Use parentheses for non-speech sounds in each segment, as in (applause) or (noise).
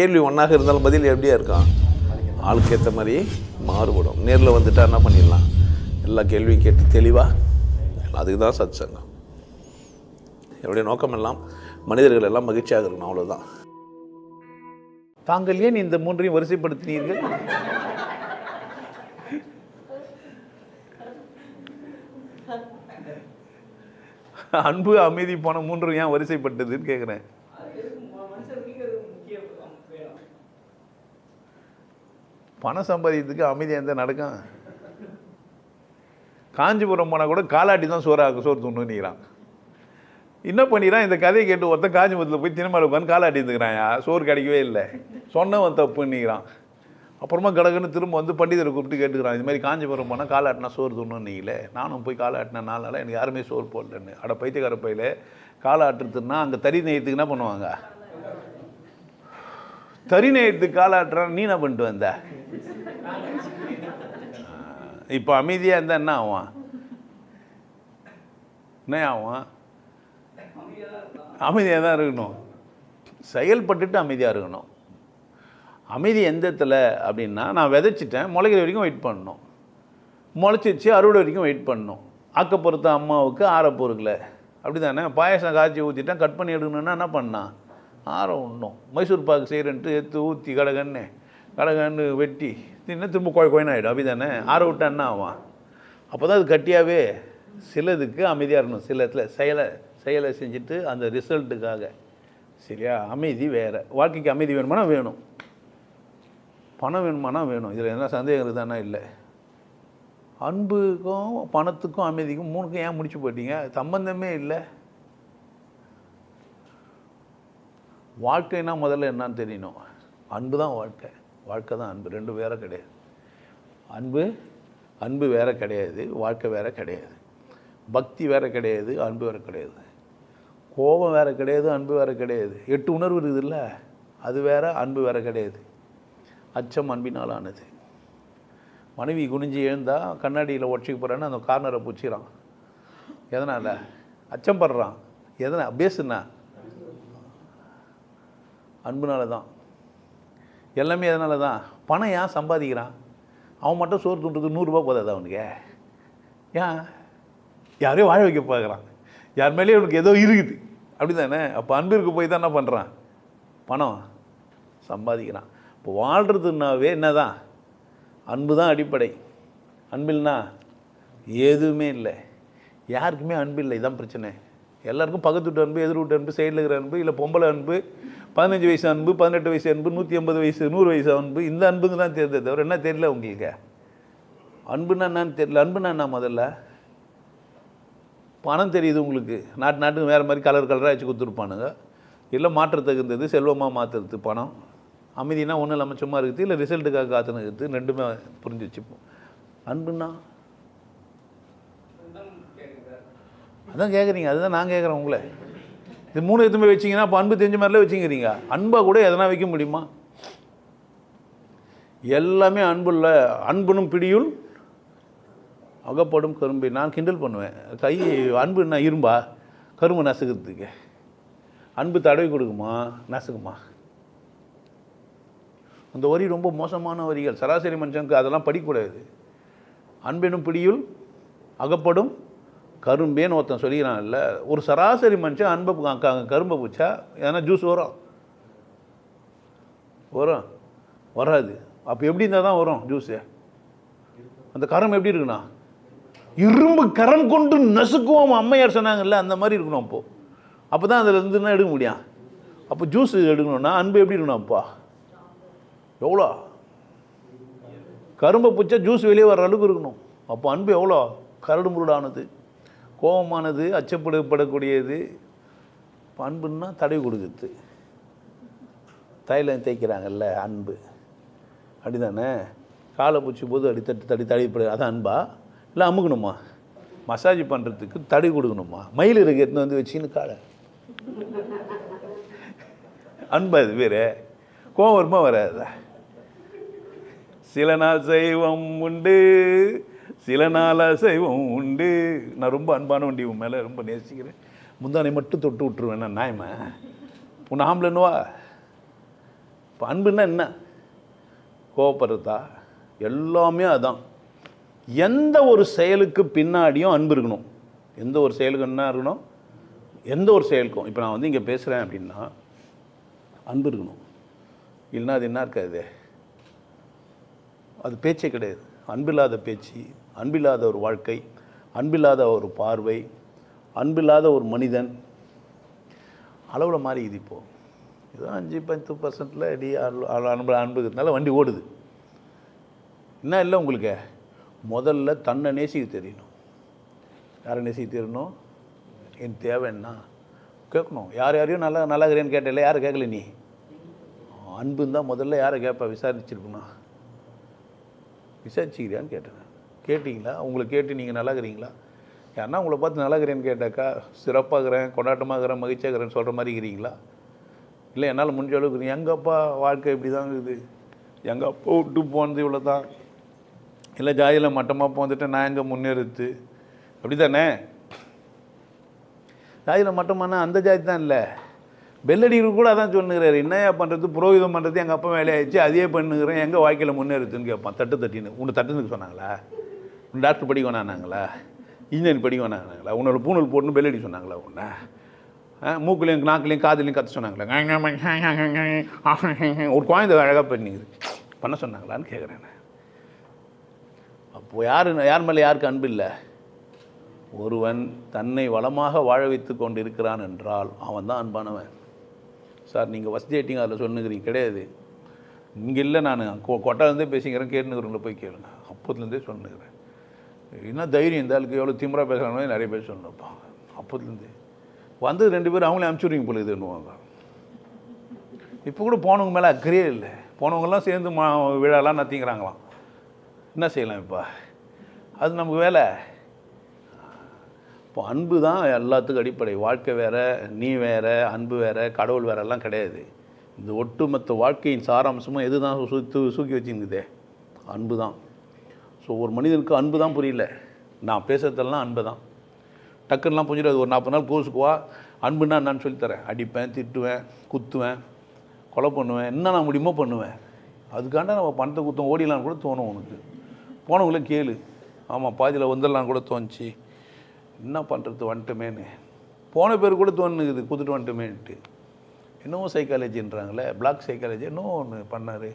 கேள்வி ஒன்றாக இருந்தாலும் பதில் எப்படியா இருக்கான் ஆளுக்கு ஏற்ற மாதிரி மாறுபடும். நேரில் வந்துட்டா என்ன பண்ணிடலாம்? எல்லா கேள்வியும் கேட்டு தெளிவாக அதுக்கு தான் சத் சங்கம் என்னுடைய நோக்கம் எல்லாம் மனிதர்கள் எல்லாம் மகிழ்ச்சியாக இருக்கணும் அவ்வளோதான் தாங்கள் ஏன் இந்த மூன்றையும் வரிசைப்படுத்தினீர்கள்? அன்பு அமைதி போன மூன்று ஏன் வரிசைப்பட்டதுன்னு கேட்குறேன் பணம் சம்பாதிக்கிறதுக்கு அமைதியாக இருந்தால் நடக்கும். காஞ்சிபுரம் போனால் கூட காலாட்டி தான் சோறாக சோறு துண்ணுங்கிறான் என்ன பண்ணிடுறான் இந்த கதையை கேட்டு ஒருத்தன் காஞ்சிபுரத்தில் போய் சினிமாவில் உட்காந்து காலாட்டி இருந்துக்கிறான்யா சோறு கிடைக்கவே இல்லை. சொன்னவன் தப்புன்னிக்கிறான் அப்புறமா கடகன்னு திரும்ப வந்து பண்டிதரை கூப்பிட்டு கேட்டுக்கிறான் இது மாதிரி காஞ்சிபுரம் போனால் காலாட்டினா சோறு துண்ணுன்னீங்களே நானும் போய் காலாட்டின நாளால் எனக்கு யாருமே சோறு போடலன்னு. அட பைத்தியக்கார பையில காலாட்டுறதுன்னா அங்கே தறி நெய்யத்துக்கு என்ன பண்ணுவாங்க? தரினை எடுத்து காலாட்டுறான் நீ என்ன பண்ணிட்டு வந்த? இப்போ அமைதியாக இருந்தால் என்ன ஆகும்? என்ன ஆகும்? அமைதியாக தான் இருக்கணும். செயல்பட்டுட்டு அமைதியாக இருக்கணும். அமைதி எந்த இடத்துல அப்படின்னா நான் விதைச்சிட்டேன் முளைக்கிற வரைக்கும் வெயிட் பண்ணணும். முளைச்சிச்சு அறுவடை வரைக்கும் வெயிட் பண்ணணும். ஆக்க பொறுத்த அம்மாவுக்கு ஆற பொறுக்கல அப்படி தானே பாயசம் காய்ச்சி ஊற்றிட்டேன் கட் பண்ணி எடுக்கணுன்னா என்ன பண்ணான்? ஆற ஒன்றும் மைசூர் பாக்கு செய்கிறேன்ட்டு எடுத்து ஊற்றி கடகன்னு கடகன்னு வெட்டி தின்னு திரும்ப கோய் கோயின்னு ஆகிடும் அப்படி ஆற விட்டா என்ன ஆவான் அப்போ தான் அது கட்டியாகவே சிலதுக்கு அமைதியாக இருக்கணும். சில இடத்துல செயலை செயலை செஞ்சுட்டு அந்த ரிசல்ட்டுக்காக. சரியா? அமைதி வேறு. வாழ்க்கைக்கு அமைதி வேணுமானா வேணும். பணம் வேணுமானா வேணும். இதில் என்ன சந்தேகம் இருக்குதானா? இல்லை. அன்புக்கும் பணத்துக்கும் அமைதிக்கும் மூணுக்கும் ஏன் முடிச்சு போயிட்டீங்க? சம்பந்தமே இல்லை. வாழ்க்கைனா முதல்ல என்னன்னு தெரியணும். அன்பு தான் வாழ்க்கை. வாழ்க்கை தான் அன்பு. ரெண்டு வேற கிடையாது. அன்பு அன்பு வேற கிடையாது. வாழ்க்கை வேற கிடையாது. பக்தி வேற கிடையாது. அன்பு வேற கிடையாது. கோபம் வேற கிடையாது. அன்பு வேற கிடையாது. எட்டு உணர்வு இருக்குதுல்ல? அது வேற அன்பு வேற கிடையாது. அச்சம் அன்பினால் ஆனது மனைவி குனிஞ்சு எழுந்தால் கண்ணாடியில் ஒட்டிக்க போகிறான்னு அந்த கார்னரை பிடிச்சிக்கிறான் எதனால்? அச்சம் படுறான். எதனா பேசுனா அன்புனால தான் எல்லாமே அதனால தான் பணம் ஏன் சம்பாதிக்கிறான்? அவன் மட்டும் சோறு துண்டுறது நூறுரூபா போதாது அவனுக்கு? ஏன்? யாரையும் வாழ வைக்க பார்க்குறான். யார் மேலேயும் அவனுக்கு ஏதோ இருக்குது. அப்படி தானே அப்போ அன்பிற்கு போய் தான் என்ன பண்ணுறான் பணம் சம்பாதிக்கிறான். இப்போ வாழ்கிறதுனாவே என்ன தான் அன்பு தான் அடிப்படை. அன்பில்னா எதுவுமே இல்லை. யாருக்குமே அன்பு இல்லை. இதான் பிரச்சனை. எல்லாருக்கும் பக்கத்து வீட்டு அன்பு எதிர் வீட்டு அன்பு சைடில் இருக்கிற அன்பு இல்லை பொம்பளை அன்பு பதினஞ்சு வயசு அன்பு பதினெட்டு வயசு அன்பு நூற்றி ஐம்பது வயசு நூறு வயசு அன்பு இந்த அன்புங்க தான் தெரிஞ்சது தவிர என்ன தெரியல உங்களுக்கு? அன்புன்னா என்னன்னு தெரியல. அன்புன்னா என்ன முதல்ல? பணம் தெரியுது உங்களுக்கு. நாட்டு நாட்டுக்கு வேறு மாதிரி கலர் கலராக வச்சு கொடுத்துருப்பானுங்க. இல்லை மாற்றத்தகுந்தது செல்வமாக மாற்றுறது பணம். அமைதினா ஒன்றும் இல்லாமல் சும்மா இருக்குது இல்லை ரிசல்ட்டுக்காக காத்துன்னு இருக்குது ரெண்டுமே புரிஞ்சு வச்சுப்போம். அன்புன்னா? அதான் கேட்குறீங்க அதுதான் நான் கேட்குறேன் உங்களை. இது மூணு எதுவுமே வச்சிங்கன்னா அப்போ அன்பு தெரிஞ்ச மாதிரிலாம் வச்சுக்கிறீங்க அன்பாக கூட எதனா வைக்க முடியுமா? எல்லாமே அன்புள்ள அன்புனும் பிடியுள் அகப்படும் கரும்பை. நான் கிண்டல் பண்ணுவேன். கை அன்பு என்ன இரும்பா? கரும்பு நசுக்கிறதுக்கு. அன்பு தடவி கொடுக்குமா? நசுக்குமா? அந்த வரி ரொம்ப மோசமான வரிகள். சராசரி மனுஷனுக்கு அதெல்லாம் படிக்கக்கூடாது. அன்பெனும் பிடியுள் அகப்படும் கரும்பேன்னு ஒருத்தன் சொல்லிக்கிறான்ல ஒரு சராசரி மனுஷன் அன்பை க- கரும்பை பூச்சா ஏன்னா ஜூஸ் வரும். வரும். வராது. அப்போ எப்படி இருந்தால் தான் வரும் ஜூஸு அந்த கரம் எப்படி இருக்குண்ணா? இரும்பு கரம் கொண்டு நசுக்குவோம் அம்மையார் சொன்னாங்கல்ல அந்த மாதிரி இருக்கணும் அப்போது அப்போ. தான் அதில் இருந்துன்னா எடுக்க முடியும். அப்போ ஜூஸ் எடுக்கணும்னா அன்பு எப்படி இருக்கணும் அப்பா? எவ்வளோ? கரும்பை பிடிச்சா ஜூஸ் வெளியே வர அளவுக்கு இருக்கணும். அப்போ அன்பு எவ்வளோ? கரடு முருடானது. கோபமானது அச்சப்படப்படக்கூடியது அன்புன்னா தடவி கொடுக்குது தைலம் தேய்க்கிறாங்கல்ல அன்பு. அப்படிதானே? காலை பூச்சி போது அடி தட்டி தடி தடிப்பட அதான் அன்பா? இல்லை அமுக்கணுமா? மசாஜ் பண்ணுறதுக்கு தடி கொடுக்கணுமா? மயில் இருக்கு எடுத்துன்னு வந்து வச்சுன்னு காலை. அன்பா இது வேறு கோவம் வருமா வராதா? சில நாள் செய்வம் உண்டு. சில நாள் அசைவம் உண்டு. நான் ரொம்ப அன்பான வண்டி உன் மேலே ரொம்ப நேசிக்கிறேன். முந்தானை மட்டும் தொட்டு விட்டுருவேன் நான். நாயமா உன் ஆம்பளைன்னுவா இப்போ அன்புன்னா என்ன? கோபப்படுறதா எல்லாமே அதான். எந்த ஒரு செயலுக்கு பின்னாடியும் அன்பு இருக்கணும். எந்த ஒரு செயலுக்கு என்ன இருக்கணும்? எந்த ஒரு செயலுக்கும். இப்போ நான் வந்து இங்கே பேசுகிறேன் அப்படின்னா அன்பு இருக்கணும். இல்லைன்னா அது என்ன இருக்காது? அது பேச்சே கிடையாது. அன்பில்லாத பேச்சு அன்பில்லாத ஒரு வாழ்க்கை அன்பில்லாத ஒரு பார்வை அன்பில்லாத ஒரு மனிதன். அளவில் மாறிக்குது இப்போது ஏதோ அஞ்சு பத்து பர்சன்டில் அடி அன்பு அன்புக்கிறதுனால வண்டி ஓடுது. என்ன இல்லை உங்களுக்கு? முதல்ல தன்னை நேசிக்க தெரியணும். யாரை நேசிக்க தெரியணும்? என் தேவை என்ன? கேட்கணும். யார் யாரையும் நல்லா நல்லா இருக்கிறேன்னு கேட்டல யாரை கேட்கல நீ? அன்புன்னு தான் முதல்ல யாரை கேட்பா? விசாரிச்சிருக்கணும். விசாரிச்சிக்கிறியான்னு கேட்டேன் கேட்டிங்களா? உங்களை கேட்டு நீங்கள் நல்லா இருக்கிறீங்களா யாருன்னா உங்களை பார்த்து நல்லா இருக்கிறேன்னு கேட்டாக்கா சிறப்பாகிறேன் கொண்டாட்டமாகிறேன் மகிழ்ச்சியாகிறேன்னு சொல்கிற மாதிரி இருக்கிறீங்களா? இல்லை என்னால் முடிஞ்ச அளவுக்கு எங்கள் அப்பா வாழ்க்கை இப்படி தான் இருக்குது? எங்கள் அப்பா விட்டு போனது இவ்வளோ தான் இல்லை ஜாதியில் மட்டமாக போந்துட்டு நான் எங்கே முன்னேறுது அப்படி தானே ஜாதியில் மட்டமானா அந்த ஜாதி தான் இல்லை. பெல்லடிகள் கூட அதான் சொன்னுக்கிறார் என்னையா பண்ணுறது புரோகிதம் பண்ணுறது எங்கள் அப்பா வேலையாயிடுச்சு அதே பண்ணுகிறேன் எங்கே வாழ்க்கையில் முன்னேறுதுன்னு கேட்பான். தட்டு தட்டின்னு. உன்னை தட்டுன்னு சொன்னாங்களா? உன் டாக்டர் படிக்க வேணானாங்களா இன்ஜினியர் படிக்க வேணாங்களா உன்னோட பூணூல் போட்டுன்னு பெல்லடி சொன்னாங்களா உன்னை? மூக்குலையும் நாக்குலையும் காதுலையும் கற்று சொன்னாங்களா? ஒரு குழந்தை அழகாக பண்ணிக்குது பண்ண சொன்னாங்களான்னு கேட்குறேன் அப்போது யார் யார் மேலே யாருக்கு அன்பு இல்லை? ஒருவன் தன்னை வளமாக வாழ வைத்து கொண்டு இருக்கிறான் என்றால் அவன் தான் அன்பானவன். சார் நீங்கள் வசதி ஆயிட்டீங்க அதில் சொன்னுக்கிறீங்க கிடையாது. இங்கே இல்லை நான். கொ கொட்டாலேருந்தே பேசிக்கிறேன் கேட்டுனுக்கிறவங்கள போய் கேளுங்க. அப்போத்துலேருந்தே சொன்னுக்கிறேன் என்ன தைரியம் இந்த ஆளுக்கு? எவ்வளோ திமுறாக பேசுகிறாங்களோ நிறைய பேர் சொன்னப்பா அப்போத்துலேருந்து. வந்து ரெண்டு பேரும் அவங்களே அனுப்பிச்சுடுவீங்க போல இதுன்னுவாங்க இப்போ கூட போனவங்க மேலே அக்கறையே இல்லை. போனவங்கெல்லாம் சேர்ந்து மா விழாலாம் நத்திங்கிறாங்களாம் என்ன செய்யலாம் இப்போ? அது நமக்கு வேலை. இப்போ அன்பு தான் எல்லாத்துக்கும் அடிப்படை. வாழ்க்கை வேறு நீ வேறு அன்பு வேறு கடவுள் வேறெல்லாம் கிடையாது. இந்த ஒட்டுமொத்த வாழ்க்கையின் சாராம்சமும் எது தான் சுத்து சூக்கி வச்சுங்குதே அன்பு தான். ஸோ ஒரு மனிதனுக்கு அன்பு தான் புரியல. நான் பேசுறதெல்லாம் அன்பு தான். டக்குன்னெலாம் புரிஞ்சிடாது ஒரு நாற்பது நாள் கோர்ஸுக்குவா அன்புன்னா என்னன்னு சொல்லித்தரேன் அடிப்பேன் திட்டுவேன் குத்துவேன் கொலை பண்ணுவேன் என்ன நான் முடியுமோ பண்ணுவேன். அதுக்காண்ட நம்ம பணத்தை குத்தம் ஓடிடலான்னு கூட தோணும் உனக்கு. போனவங்களே கேளு. ஆமாம் பாதியில் வந்துடலான்னு கூட தோணுச்சு. என்ன பண்ணுறது வந்துட்டுமேன்னு. போன பேர் கூட தோணுது கொடுத்துட்டு வந்துட்டுமேன்ட்டு. என்னவோ சைக்காலஜின்றாங்களே பிளாக் சைக்காலஜி இன்னும் ஒன்று பண்ணார்.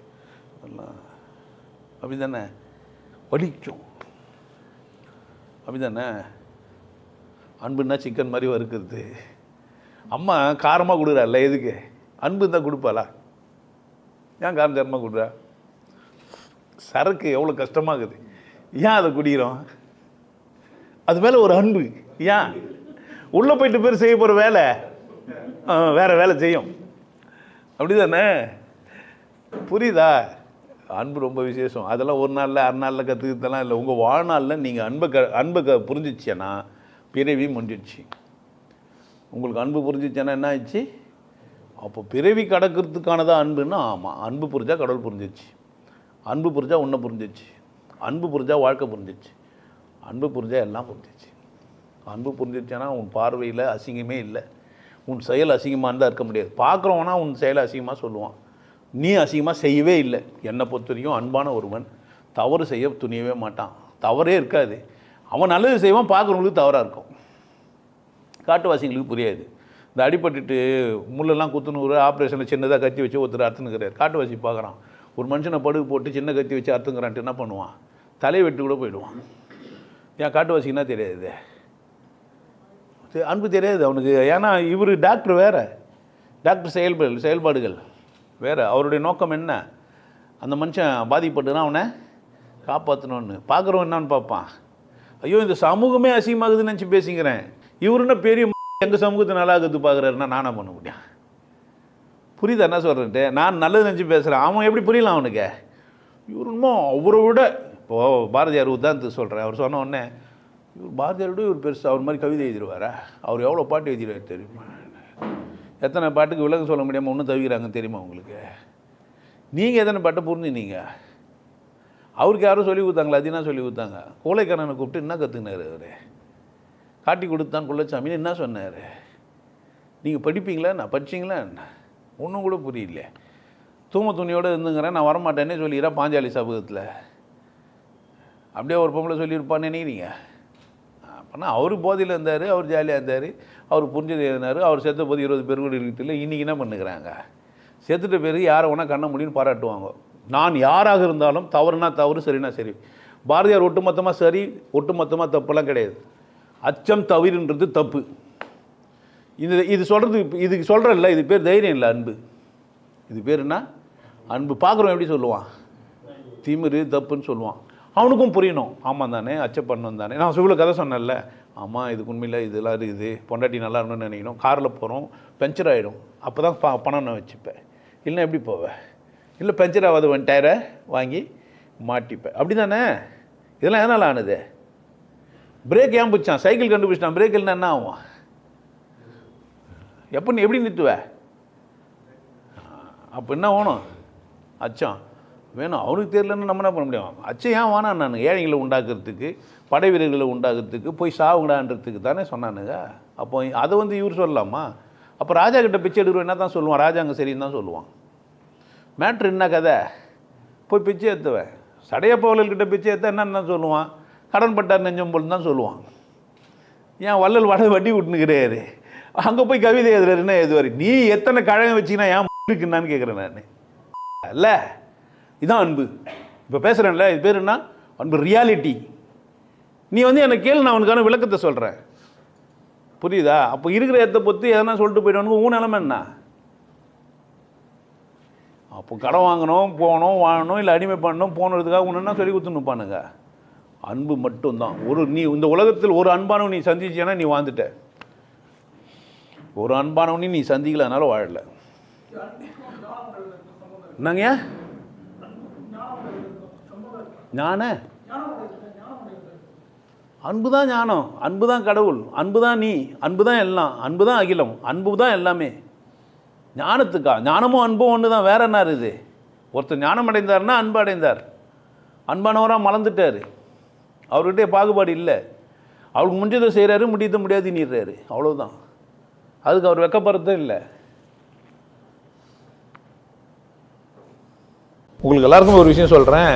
அப்படி தானே வலிக்கும். அப்படி தானே அன்புன்னா சிக்கன் மாதிரி வறுக்கிறது. அம்மா காரமாக கொடுக்குறாள்ல எதுக்கு? அன்பு தான் கொடுப்பாளா? ஏன் காரம் தரமாக கொடுக்குறா? சரக்கு எவ்வளோ கஷ்டமாகுது. ஏன் அதை குடிக்கிறோம்? அது மேலே ஒரு அன்பு. ஏன் உள்ளே போயிட்டு பேர் செய்ய போகிற வேலை. வேறு வேலை செய்யும். அப்படி தானே புரியுதா? அன்பு ரொம்ப விசேஷம். அதெல்லாம் ஒரு நாளில் அரை நாளில் கற்றுக்கிறதெல்லாம் இல்லை. உங்கள் வாழ்நாளில் நீங்கள் அன்பை க அன்பை க புரிஞ்சிச்சேன்னா பிறவி முடிஞ்சிடுச்சு. உங்களுக்கு அன்பு புரிஞ்சிச்சேன்னா என்ன ஆயிடுச்சு? அப்போ பிறவி கடக்கிறதுக்கானதான் அன்புன்னா ஆமாம் அன்பு புரிஞ்சால் கடவுள் புரிஞ்சிச்சு அன்பு புரிஞ்சால் உன்னை புரிஞ்சிச்சு அன்பு புரிஞ்சால் வாழ்க்கை புரிஞ்சிச்சு அன்பு புரிஞ்சால் எல்லாம் புரிஞ்சிச்சு அன்பு புரிஞ்சிச்சுன்னா உன் பார்வையில் அசிங்கமே இல்லை. உன் செயல் அசிங்கமாக தான் இருக்க முடியாது. பார்க்குறவனா உன் செயலை அசிங்கமாக சொல்லுவான். நீ அசிங்கமாக செய்யவே இல்லை. என்னை பொறுத்தவரையும் அன்பான ஒருவன். தவறு செய்ய துணியவே மாட்டான். தவறே இருக்காது. அவன் நல்லது செய்வான் பார்க்குறவங்களுக்கு தவறாக இருக்கும். காட்டுவாசிங்களுக்கு புரியாது. இந்த அடிபட்டுட்டு முள்ளெல்லாம் குத்துனூறு ஆப்ரேஷனில் சின்னதாக கத்தி வச்சு ஒருத்தர் அறுத்துனுக்கிறார் காட்டுவாசி பார்க்குறான். ஒரு மனுஷனை படுகு போட்டு சின்ன கத்தி வச்சு அறுத்துங்கிறான்ட்டு என்ன பண்ணுவான்? தலை வெட்டு கூட போயிடுவான். ஏன் காட்டுவாசின்னா தெரியாது. அன்பு தெரியாது அவனுக்கு. ஏன்னா இவர் டாக்டர் வேறு. டாக்டர் செயல்பாடு செயல்பாடுகள் வேறு. அவருடைய நோக்கம் என்ன? அந்த மனுஷன் பாதிப்பட்டுனா அவனை காப்பாற்றணும்னு பார்க்குறவன் என்னான்னு பார்ப்பான். ஐயோ இந்த சமூகமே அசிங்கமாகுதுன்னு நினச்சி பேசிக்கிறேன். இவருன்னா பெரிய எங்கள் சமூகத்தை நல்லா இருக்குது பார்க்குறாருன்னா நானாக பண்ண முடியும். புரியுதா? என்ன சொல்கிறேன்ட்டு நான் நல்லது நினச்சி பேசுகிறேன் அவன் எப்படி புரியலாம் அவனுக்கு? இவருமோ அவரை விட இப்போது பாரதியார் உதாரணத்துக்கு சொல்கிறேன் அவர் சொன்ன உடனே இவர் பாரதியாரோட இவர் பெருசு அவர் மாதிரி கவிதை எழுதிடுவாரா? அவர் எவ்வளோ பாட்டு எழுதிடுவார் தெரியுமா? எத்தனை பாட்டுக்கு விலங்கு சொல்ல முடியாமல் ஒன்றும் தவிக்கிறாங்க தெரியுமா உங்களுக்கு? நீங்கள் எத்தனை பாட்டை புரிஞ்சுனீங்க? அவருக்கு யாரும் சொல்லி கொடுத்தாங்களா? அதினா என்ன சொல்லி கொடுத்தாங்க? கோழைக்கண்ணனை கூப்பிட்டு என்ன கற்றுக்கினார் அவர்? காட்டி கொடுத்தான் குள்ளச்சாமின்னு என்ன சொன்னார்? நீங்கள் படிப்பீங்களா நான் படிச்சீங்களா என்ன? ஒன்றும் கூட புரியல. தூம துணியோடு இருந்துங்கிறேன் நான் வரமாட்டேன்னே சொல்லிக்கிறேன் பாஞ்சாலி சபகத்தில். அப்படியே ஒரு பொம்பளை சொல்லியிருப்பான்னு நினைக்கிறீங்க? அப்போனா அவர் போதையில் இருந்தார் அவர் ஜாலியாக இருந்தார் அவர் புரிஞ்சது எழுதினார் அவர் செத்த போது இருபது பேர் கூட இருக்கிறதில்ல இன்றைக்கி என்ன பண்ணுக்கிறாங்க செத்துட்ட பேர் யாரை வேணால் கண்ண முடியும்னு பாராட்டுவாங்க. நான் யாராக இருந்தாலும் தவறுனா தவறு சரினா சரி. பாரதியார் ஒட்டுமொத்தமாக சரி ஒட்டுமொத்தமாக தப்புலாம் கிடையாது. அச்சம் தவிர்ன்றது தப்பு. இது இது சொல்கிறது இதுக்கு சொல்கிறல்ல இது பேர் தைரியம் இல்லை அன்பு. இது பேர் என்ன? அன்பு. பார்க்குறோம் எப்படி சொல்லுவான்? திமிரு தப்புன்னு சொல்லுவான். அவனுக்கும் புரியணும். ஆமாம் தானே அச்சப்பண்ணம் தானே. நான் இவ்வளோ கதை சொன்னேன்ல. ஆமாம் இதுக்கு உண்மையில் இதெல்லாம் இருக்குது. பொண்டாட்டி நல்லா இருக்கணும்னு நினைக்கணும். காரில் போகிறோம் பஞ்சர் ஆகிடும் அப்போ தான் ப பணம் நான் வச்சுப்பேன். இல்லை எப்படி போவேன் இல்லை பஞ்சர் ஆகாது ஒன் டயரை வாங்கி மாட்டிப்பேன். அப்படி தானே இதெல்லாம் எதனால் ஆனது? பிரேக் ஏன் பிடிச்சான்? சைக்கிள் கண்டுபிடிச்சிட்டான். பிரேக் இல்லைன்னா என்ன ஆகும்? எப்போ நீ எப்படி நிறுத்துவ? அப்போ என்ன ஆகணும்? அச்சம். வேணும். அவனுக்கு தெரியலன்னு நம்ம என்ன பண்ண முடியும்? அச்சம் ஏன் வேணாம் நான். ஏழைகளை உண்டாக்குறதுக்கு படை வீரர்களை உண்டாக்குறதுக்கு போய் சாவுங்கடான்றதுக்கு தானே சொன்னானுங்க. அப்போ அதை வந்து இவர் சொல்லலாமா? அப்போ ராஜா கிட்ட பிச்சை எடுக்கிறோம் என்ன தான் சொல்லுவான்? ராஜா அங்கே சரின்னு தான் சொல்லுவான். மேட்ரு என்ன கதை? போய் பிச்சை ஏற்றுவேன் சடையப்பவலர்கிட்ட பிச்சை ஏற்ற என்னன்னு தான் சொல்லுவான்? கடன்பட்டார் நெஞ்சம் போல் தான் சொல்லுவான். ஏன் வள்ளல் வட வட்டி விட்டுனுக்கிறாரு. அங்கே போய் கவிதை எழுதுறாருன்னா எதுவார் நீ எத்தனை கழகம் வச்சிங்கன்னா ஏன் (laughs) இருக்குன்னான்னு கேட்குறேன் நான். இல்லை இதுதான் அன்பு. இப்போ பேசுகிறேன்ல இது பேர் என்ன? அன்பு ரியாலிட்டி நீ வந்து எனக்கு கேள் நான் உனக்கான விளக்கத்தை சொல்கிறேன் புரியுதா? அப்போ இருக்கிற இடத்த பொறுத்து எதனா சொல்லிட்டு போயிடுவானுங்க உன் நிலமை என்ன? அப்போ கடன் வாங்கணும் போகணும் வாங்கணும் இல்லை அடிமை பண்ணணும் போனதுக்காக ஒன்றுனா சொல்லி கொடுத்துன்னு அன்பு மட்டும்தான். ஒரு நீ இந்த உலகத்தில் ஒரு அன்பானவன் நீ சந்திச்சேன்னா நீ வாழ்ந்துட்ட. ஒரு அன்பானவனையும் நீ சந்திக்கலை அதனால் வாழலை. என்னங்கய்யா ஞான. அன்பு தான் ஞானம் அன்பு தான் கடவுள் அன்பு தான் நீ அன்பு தான் எல்லாம் அன்பு தான் அகிலம் அன்பு தான் எல்லாமே. ஞானத்துக்கா ஞானமும் அன்பும் ஒன்று தான் வேற என்ன இது ஒருத்தர் ஞானம் அடைந்தார்னா அன்பு அடைந்தார். அன்பானவராக மலர்ந்துட்டார். அவர்கிட்டே பாகுபாடு இல்லை. அவருக்கு முடிஞ்சதை செய்கிறாரு முடியத முடியாது நீடுறாரு அவ்வளோதான் அதுக்கு அவர் வெக்கப்படுறதும் இல்லை. உங்களுக்கு எல்லாருக்கும் ஒரு விஷயம் சொல்கிறேன்